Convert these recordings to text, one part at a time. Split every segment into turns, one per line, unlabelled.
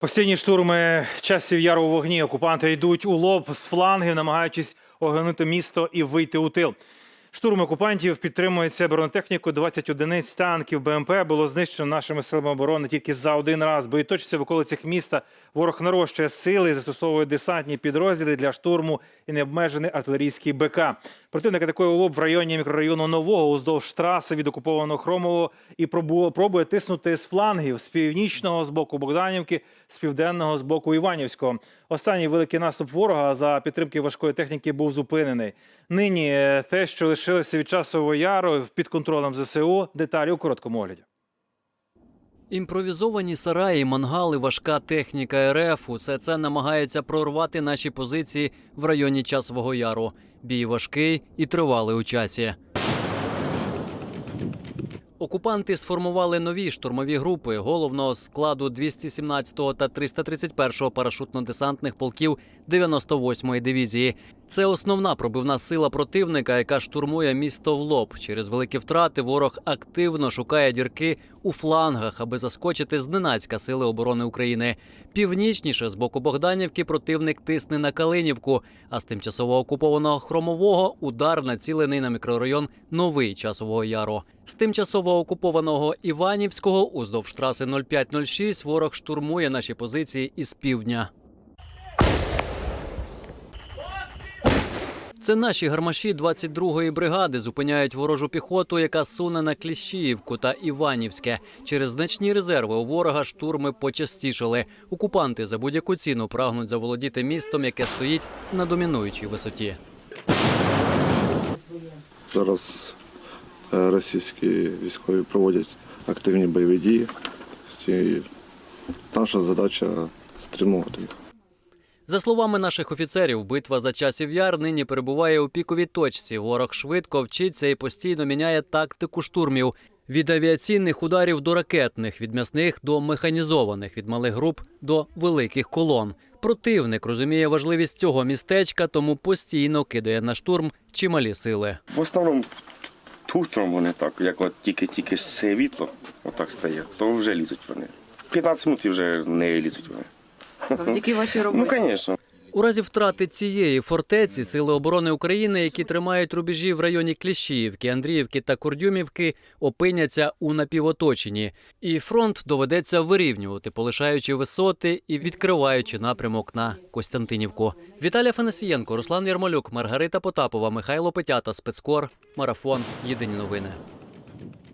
Постійні штурми часів яру вогні. Окупанти йдуть у лоб з флангів, намагаючись оглянути місто і вийти у тил. Штурм окупантів підтримується бронетехнікою 20 одиниць танків БМП було знищено нашими силами оборони тільки за один раз. Бої точаться в околицях міста. Ворог нарощує сили, і застосовує десантні підрозділи для штурму і необмежений артилерійський БК. Противник атакує лоб в районі мікрорайону Нового уздовж траси від окупованого Хромового і пробу- пробує тиснути з флангів з північного з боку Богданівки, з південного з боку Іванівського. Останній великий наступ ворога за підтримки важкої техніки був зупинений. Нині е, те, що лишилося від часового яру під контролем ЗСУ, деталі у короткому огляді.
Імпровізовані сараї, мангали, важка техніка РФ – усе це намагається прорвати наші позиції в районі Часового Яру. Бій важкий і тривалий у часі. Окупанти сформували нові штурмові групи головного складу 217-го та 331-го парашутно-десантних полків 98-ї дивізії. Це основна пробивна сила противника, яка штурмує місто в лоб. Через великі втрати ворог активно шукає дірки у флангах, аби заскочити зненацька сили оборони України. Північніше з боку Богданівки противник тисне на Калинівку, а з тимчасово окупованого Хромового удар націлений на мікрорайон Новий Часового Яру. З тимчасово окупованого Іванівського уздовж траси 0506 ворог штурмує наші позиції із півдня. Це наші гармаші 22-ї бригади зупиняють ворожу піхоту, яка суне на Кліщіївку та Іванівське. Через значні резерви у ворога штурми почастішали. Окупанти за будь-яку ціну прагнуть заволодіти містом, яке стоїть на домінуючій висоті.
Зараз е, російські військові проводять активні бойові дії. Наша задача стримувати їх.
За словами наших офіцерів, битва за часів яр нині перебуває у піковій точці. Ворог швидко вчиться і постійно міняє тактику штурмів. Від авіаційних ударів до ракетних, від м'ясних до механізованих, від малих груп до великих колон. Противник розуміє важливість цього містечка, тому постійно кидає на штурм чималі сили.
В основному утром вони так, як от тільки-тільки світло отак стає, то вже лізуть вони. 15 минут і вже не лізуть вони.
Завдяки вашій
Ну, звісно.
У разі втрати цієї фортеці сили оборони України, які тримають рубежі в районі Кліщіївки, Андріївки та Курдюмівки, опиняться у напівоточенні, і фронт доведеться вирівнювати, полишаючи висоти і відкриваючи напрямок на Костянтинівку. Віталій Фанасієнко, Руслан Ярмолюк, Маргарита Потапова, Михайло Петята, спецкор, марафон. Єдині новини.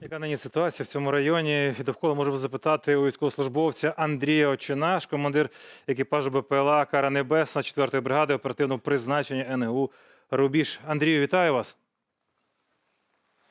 Яка нині ситуація в цьому районі? І Довкола можемо запитати у військовослужбовця Андрія Очинаш, командир екіпажу БПЛА Кара Небесна 4-ї бригади оперативного призначення НГУ Рубіж. Андрію, вітаю вас.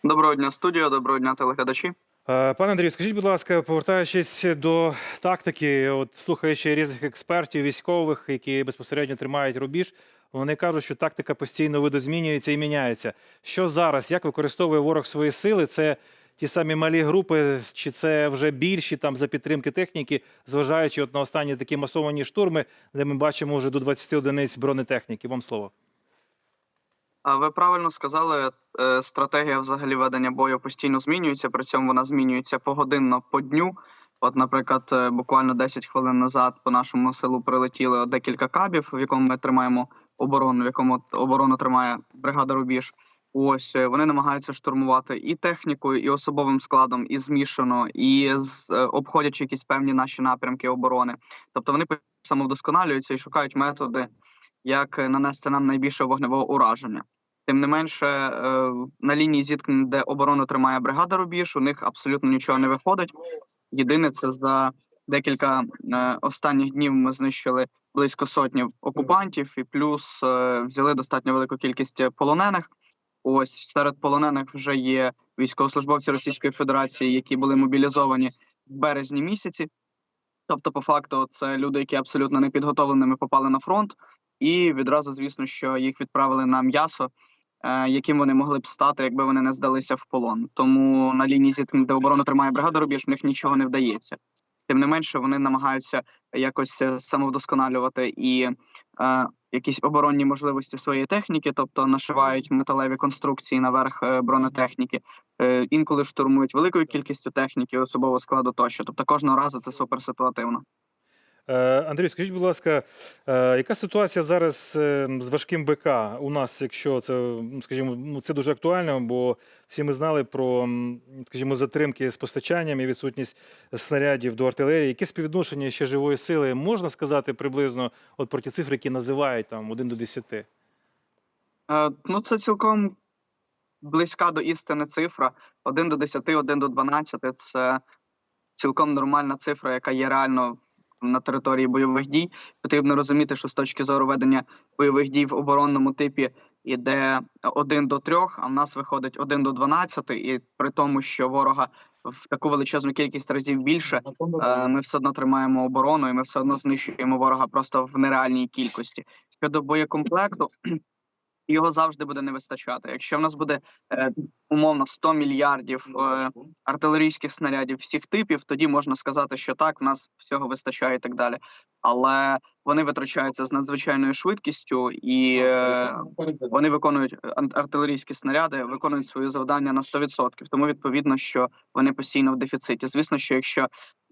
Доброго дня, студія, доброго дня, телеглядачі.
Е, Пане Андрію, скажіть, будь ласка, повертаючись до тактики, от слухаючи різних експертів, військових, які безпосередньо тримають рубіж, вони кажуть, що тактика постійно видозмінюється і міняється. Що зараз? Як використовує ворог свої сили? Це ті самі малі групи, чи це вже більші там за підтримки техніки, зважаючи от на останні такі масовані штурми, де ми бачимо вже до 20 одиниць бронетехніки? Вам слово.
А Ви правильно сказали, е, стратегія взагалі ведення бою постійно змінюється, при цьому вона змінюється погодинно по дню. От, наприклад, е, буквально 10 хвилин назад по нашому селу прилетіло декілька кабів, в якому ми тримаємо оборону, в якому оборону тримає бригада Рубіж. Ось е, вони намагаються штурмувати і технікою, і особовим складом, і змішано, і з е, обходячи якісь певні наші напрямки оборони. Тобто вони самовдосконалюються і шукають методи, як е, нанести нам найбільше вогневого ураження. Тим не менше, на лінії зіткнень, де оборону тримає бригада Рубіж, у них абсолютно нічого не виходить. Єдине, це за декілька останніх днів ми знищили близько сотні окупантів, і плюс взяли достатньо велику кількість полонених. Ось серед полонених вже є військовослужбовці Російської Федерації, які були мобілізовані в березні місяці. Тобто, по факту, це люди, які абсолютно непідготовленими попали на фронт, і відразу, звісно, що їх відправили на м'ясо, е, яким вони могли б стати, якби вони не здалися в полон. Тому на лінії зіткнень, де оборону тримає бригада рубіж, в них нічого не вдається. Тим не менше, вони намагаються якось е, самовдосконалювати і е, якісь оборонні можливості своєї техніки, тобто нашивають металеві конструкції наверх е, бронетехніки. Е, інколи штурмують великою кількістю техніки, особового складу тощо. Тобто кожного разу це суперситуативно.
Е, Андрій, скажіть, будь ласка, е, яка ситуація зараз е, з важким БК у нас, якщо це, скажімо, ну це дуже актуально, бо всі ми знали про, скажімо, затримки з постачанням і відсутність снарядів до артилерії. Яке співвідношення ще живої сили можна сказати приблизно от про ті цифри, які називають там 1 до 10?
Е, Ну, це цілком близька до істини цифра. 1 до 10, 1 до 12 – це цілком нормальна цифра, яка є реально на території бойових дій. Потрібно розуміти, що з точки зору ведення бойових дій в оборонному типі іде 1 до 3, а в нас виходить 1 до 12, і при тому, що ворога в таку величезну кількість разів більше, е, ми все одно тримаємо оборону, і ми все одно знищуємо ворога просто в нереальній кількості. Щодо боєкомплекту, його завжди буде не вистачати. Якщо в нас буде е, умовно 100 мільярдів е, артилерійських снарядів всіх типів, тоді можна сказати, що так, в нас всього вистачає і так далі. Але вони витрачаються з надзвичайною швидкістю, і е, вони виконують артилерійські снаряди, виконують свої завдання на 100%. Тому відповідно, що вони постійно в дефіциті. Звісно, що якщо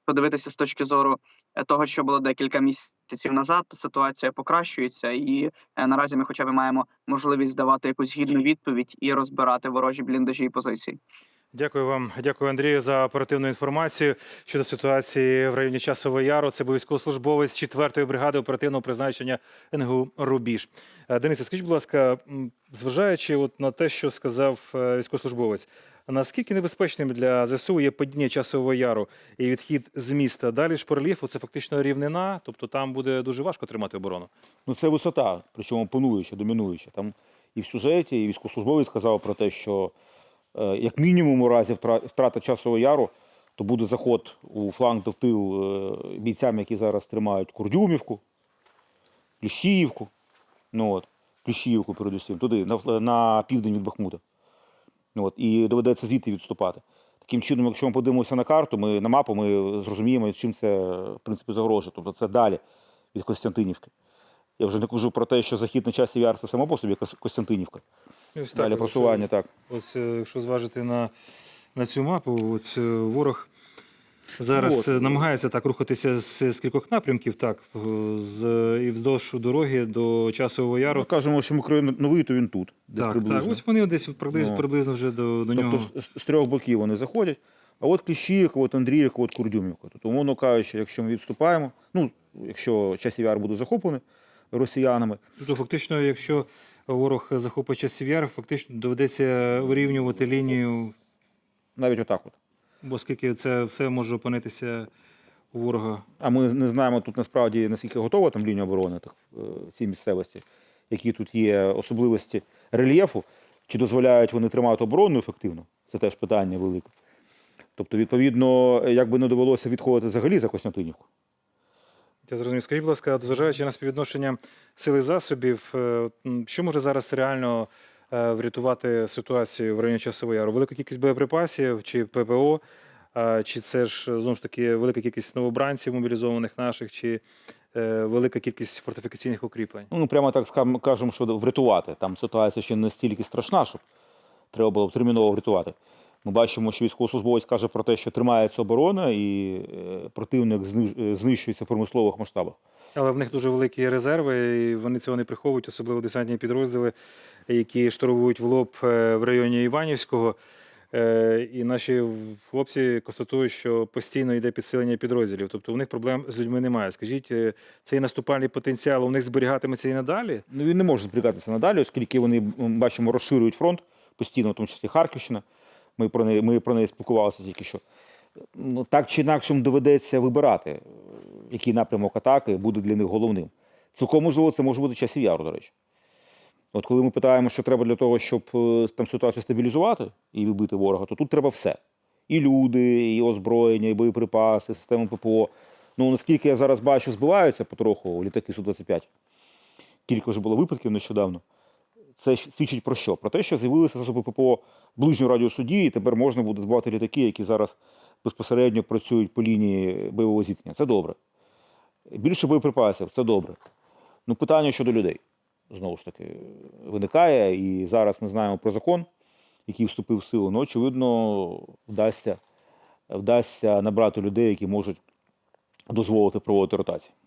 подивитися з точки зору е, того, що було декілька місяців назад, то ситуація покращується, і е, наразі ми хоча б маємо можливість давати якусь гідну відповідь і розбирати ворожі бліндажі і позиції.
Дякую вам, дякую Андрію за оперативну інформацію щодо ситуації в районі Часового Яру. Це був військовослужбовець 4-ї бригади оперативного призначення НГУ Рубіж. Е, Денисе, скажіть, будь ласка, зважаючи от на те, що сказав е, військовослужбовець, наскільки небезпечним для ЗСУ є падіння Часового Яру і відхід з міста? Далі ж по рельєфу це фактично рівнина, тобто там буде дуже важко тримати оборону.
Ну, це висота, причому пануюча, домінуюча. Там і в сюжеті, і військовослужбовець сказав про те, що як мінімум у разі втра- втрати часового яру, то буде заход у фланг та в тил е, бійцям, які зараз тримають Курдюмівку, Плющіївку, ну от, Плющіївку передусім, туди, на, на південь від Бахмута. Ну, от, і доведеться звідти відступати. Таким чином, якщо ми подивимося на карту, ми на мапу, ми зрозуміємо, чим це в принципі загрожує. Тобто це далі від Костянтинівки. Я вже не кажу про те, що захід на часі яр це само по собі Кос- Костянтинівка.
Ось
Далі просування, так.
Ось, е, якщо зважити на, на цю мапу, ось е, ворог зараз
От.
е, намагається так рухатися з, з кількох напрямків, так, з, і вздовж дороги до Часового
Ми
Яру.
кажемо, що Миколаїв новий, то він тут. Десь
Так,
приблизно.
так, ось вони десь приблизно,
Ну.
приблизно вже до, до
тобто
нього.
з, з трьох боків вони заходять. А от Кліщіївка, от Андріївка, от Курдюмівка. Тобто, умовно кажучи, якщо ми відступаємо, ну, якщо часів яр буде захоплений росіянами,
Тобто, фактично, якщо ворог захопить Часів Яр, фактично доведеться вирівнювати лінію,
навіть отак от.
бо оскільки це все може опинитися у ворога.
А ми не знаємо тут насправді наскільки готова там лінія оборони так, е, в цій місцевості, які тут є особливості рельєфу, чи дозволяють вони тримати оборону ефективно. Це теж питання велике. Тобто, відповідно, як би не довелося відходити взагалі за Костянтинівку.
Я зрозумів. Скажіть, будь ласка, зважаючи на співвідношення сили засобів, е, що може зараз реально е, врятувати ситуацію в районі Часового Яру? Велика кількість боєприпасів чи ППО, е, чи це ж знову ж таки велика кількість новобранців мобілізованих наших, чи е, велика кількість фортифікаційних укріплень?
Ну, прямо так кажемо, що врятувати. Там ситуація ще настільки страшна, щоб треба було терміново врятувати. Ми бачимо, що військовослужбовець каже про те, що тримається оборона і е, противник е, знищується в промислових масштабах.
Але в них дуже великі резерви, і вони цього не приховують, особливо десантні підрозділи, які штурмують в лоб е, в районі Іванівського. І наші хлопці констатують, що постійно йде підсилення підрозділів. Тобто у них проблем з людьми немає. Скажіть, цей наступальний потенціал у них зберігатиметься і надалі?
Ну, він не може зберігатися надалі, оскільки вони бачимо, розширюють фронт постійно, в тому числі Харківщина. Ми про неї, ми про неї спілкувалися тільки що. Ну, так чи інакше доведеться вибирати, який напрямок атаки буде для них головним. Цілком можливо, це може бути часів яру, до речі. От коли ми питаємо, що треба для того, щоб е, там ситуацію стабілізувати і вибити ворога, то тут треба все. І люди, і озброєння, і боєприпаси, і системи ППО. Ну, наскільки я зараз бачу, збиваються потроху літаки Су-25. Кілька вже було випадків нещодавно. Це свідчить про що? Про те, що з'явилися засоби ППО ближнього радіусу дії, і тепер можна буде збивати літаки, які зараз безпосередньо працюють по лінії бойового зіткнення. Це добре. Більше боєприпасів це добре. Ну, питання щодо людей знову ж таки виникає. І зараз ми знаємо про закон, який вступив в силу. Ну, очевидно, вдасться, вдасться набрати людей, які можуть дозволити проводити ротації.